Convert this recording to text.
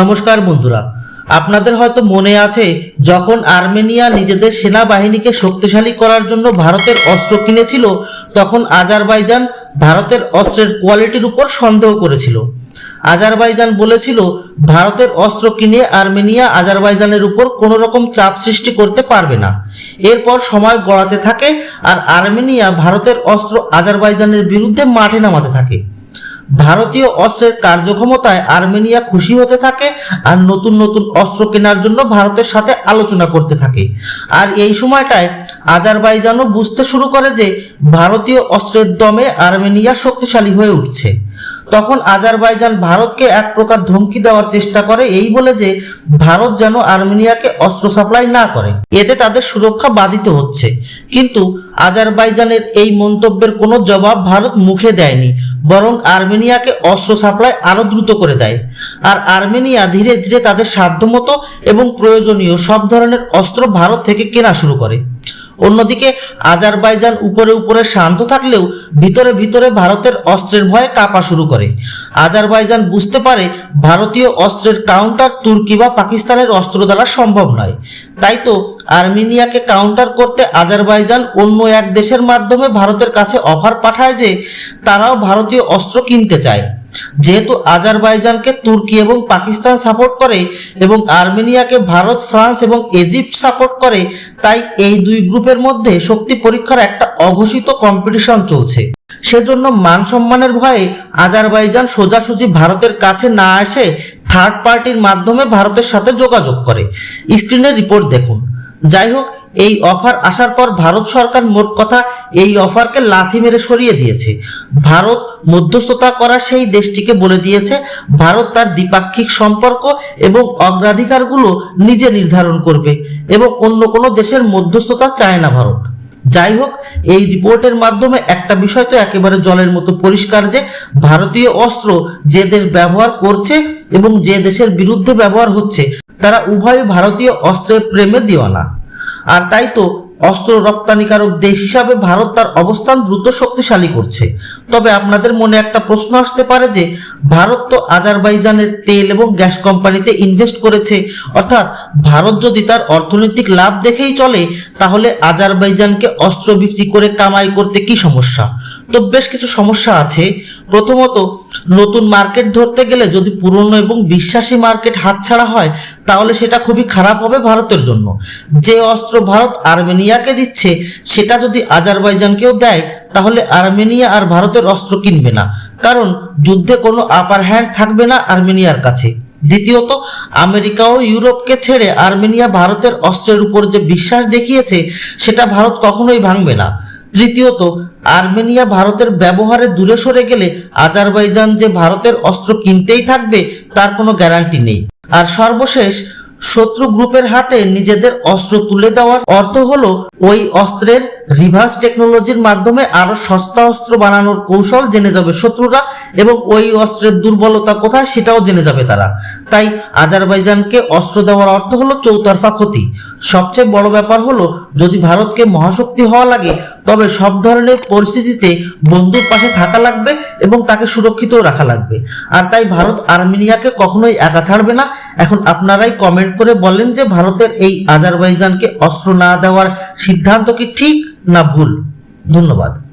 নমস্কার বন্ধুরা, আপনাদের হয়তো মনে আছে যখন আর্মেনিয়া নিজেদের সেনাবাহিনীকে শক্তিশালী করার জন্য ভারতের অস্ত্র কিনেছিল, তখন আজারবাইজান ভারতের অস্ত্রের কোয়ালিটির উপর সন্দেহ করেছিল। আজারবাইজান বলেছিল, ভারতের অস্ত্র কিনে আর্মেনিয়া আজারবাইজানের উপর কোনো রকম চাপ সৃষ্টি করতে পারবে না। এরপর সময় গড়াতে থাকে আর আর্মেনিয়া ভারতের অস্ত্র আজারবাইজানের বিরুদ্ধে মাঠে নামাতে থাকে। ভারতীয় অস্ত্রের কার্যক্ষমতায় আর্মেনিয়া খুশি হতে থাকে আর নতুন নতুন অস্ত্র কেনার জন্য ভারতের সাথে আলোচনা করতে থাকে। আর এই সময়টায় আজারবাইজানও বুঝতে শুরু করে যে ভারতীয় অস্ত্রের দমে আর্মেনিয়া শক্তিশালী হয়ে উঠছে। তখন আজারবাইজান ভারতকে এক প্রকার ধমকি দেওয়ার চেষ্টা করে, এই বলে যে ভারত যেন আর্মেনিয়াকে অস্ত্র সাপ্লাই না করে। এতে তাদের সুরক্ষা বাধিত হচ্ছে। কিন্তু আজারবাইজানের এই মন্তব্যের কোনো জবাব ভারত মুখে দেয়নি, বরং আর্মেনিয়াকে অস্ত্র সাপ্লাই আরও দ্রুত করে দেয়। আর আর্মেনিয়া ধীরে ধীরে তাদের সাধ্যমতো এবং প্রয়োজনীয় সব ধরনের অস্ত্র ভারত থেকে কেনা শুরু করে। অন্যদিকে আজারবাইজান উপরে উপরে শান্ত থাকলেও ভিতরে ভিতরে ভারতের অস্ত্রের ভয়ে কাঁপা শুরু করে। আজারবাইজান বুঝতে পারে ভারতীয় অস্ত্রের কাউন্টার তুর্কি বা পাকিস্তানের অস্ত্র দ্বারা সম্ভব নয়। তাই তো আর্মেনিয়াকে কাউন্টার করতে আজারবাইজান অন্য এক দেশের মাধ্যমে ভারতের কাছে অফার পাঠায় যে তারাও ভারতীয় অস্ত্র কিনতে চায়। যেহেতু আজারবাইজানকে তুর্কি এবং পাকিস্তান সাপোর্ট করে এবং আর্মেনিয়াকে ভারত, ফ্রান্স এবং ইজিপ্ট সাপোর্ট করে, তাই এই দুই গ্রুপের মধ্যে শক্তি পরীক্ষার একটা অঘোষিত কম্পিটিশন চলছে। সেজন্য মান সম্মানের ভয়ে আজারবাইজান সোজাসুজি ভারতের কাছে না এসে থার্ড পার্টির মাধ্যমে ভারতের সাথে যোগাযোগ করে। স্ক্রিনে রিপোর্ট দেখুন। যাই হোক এই অফার আসার পর ভারত সরকার মোট কথা এই অফারকে লাথি মেরে সরিয়ে দিয়েছে। ভারত মধ্যস্থতা করা সেই দেশটিকে বলে দিয়েছে, ভারত তার দ্বিপাক্ষিক সম্পর্ক এবং অগ্রাধিকারগুলো নিজে নির্ধারণ করবে এবং অন্য কোনো দেশের মধ্যস্থতা চায় না ভারত। যাই হোক, এই রিপোর্টের মাধ্যমে একটা বিষয় তো একেবারে জলের মতো পরিষ্কার যে ভারতীয় অস্ত্র যে দেশ ব্যবহার করছে এবং যে দেশের বিরুদ্ধে ব্যবহার হচ্ছে, তারা উভয়ই ভারতীয় অস্ত্রের প্রেমে দিওয়ানা। আর তাই তো অস্ত্র রপ্তানিকারক দেশ হিসাবে ভারত তার অবস্থান দ্রুত শক্তিশালী করছে। তবে আপনাদের মনে একটা প্রশ্ন আসতে পারে যে, ভারত তো আজারবাইজানের তেল এবং গ্যাস কোম্পানিতে ইনভেস্ট করেছে। অর্থাৎ ভারত যদি তার অর্থনৈতিক লাভ দেখেই চলে, তাহলে আজারবাইজানকে অস্ত্র বিক্রি করে কামাই করতে কি সমস্যা? তো বেশ কিছু সমস্যা আছে। প্রথমত, নতুন মার্কেট ধরতে গেলে যদি পুরনো এবং বিশ্বাসী মার্কেট হাতছাড়া হয়, তাহলে সেটা খুবই খারাপ হবে ভারতের জন্য। যে অস্ত্র ভারত আর্মেনিয়াকে দিচ্ছে, সেটা যদি আজারবাইজানকেও দেয়, তাহলে আর্মেনিয়া আর ভারতের অস্ত্র কিনবে না। কারণ, যুদ্ধে কোনো আপার হ্যান্ড থাকবে না আর্মেনিয়ার কাছে। দ্বিতীয়ত, আমেরিকা ও ইউরোপকে ছেড়ে আর্মেনিয়া ভারতের অস্ত্রের উপর যে বিশ্বাস দেখিয়েছে, সেটা ভারত কখনোই ভাঙবে না। তৃতীয়ত, আর্মেনিয়া ভারতের ব্যবহারে দূরে সরে গেলে আজারবাইজান যে ভারতের অস্ত্র কিনতেই থাকবে, তার কোনো গ্যারান্টি নেই। আর সর্বশেষ, শত্রু গ্রুপের হাতে নিজেদের অস্ত্র তুলে দেওয়ার অর্থ হলো, ওই অস্ত্রের রিভার্স টেকনোলজির মাধ্যমে আরও সস্তা অস্ত্র বানানোর কৌশল জেনে যাবে শত্রুরা এবং ওই অস্ত্রের দুর্বলতা কোথায় সেটাও জেনে যাবে তারা। তাই আজারবাইজানকে অস্ত্র দেওয়ার অর্থ হলো চৌতরফা ক্ষতি। সবচেয়ে বড় ব্যাপার হলো, যদি ভারতকে মহাশক্তি হওয়া লাগে তবে সব ধরনের পরিস্থিতিতে বন্ধুর পাশে থাকা লাগবে এবং তাকে সুরক্ষিত রাখা লাগবে। আর তাই ভারত আর্মেনিয়াকে কখনোই একা ছাড়বে না। এখন আপনারাই কমেন্ট করে বলেন যে ভারতের এই আজারবাইজানকে অস্ত্র না দেওয়ার সিদ্ধান্ত কি ঠিক না ভুল। ধন্যবাদ।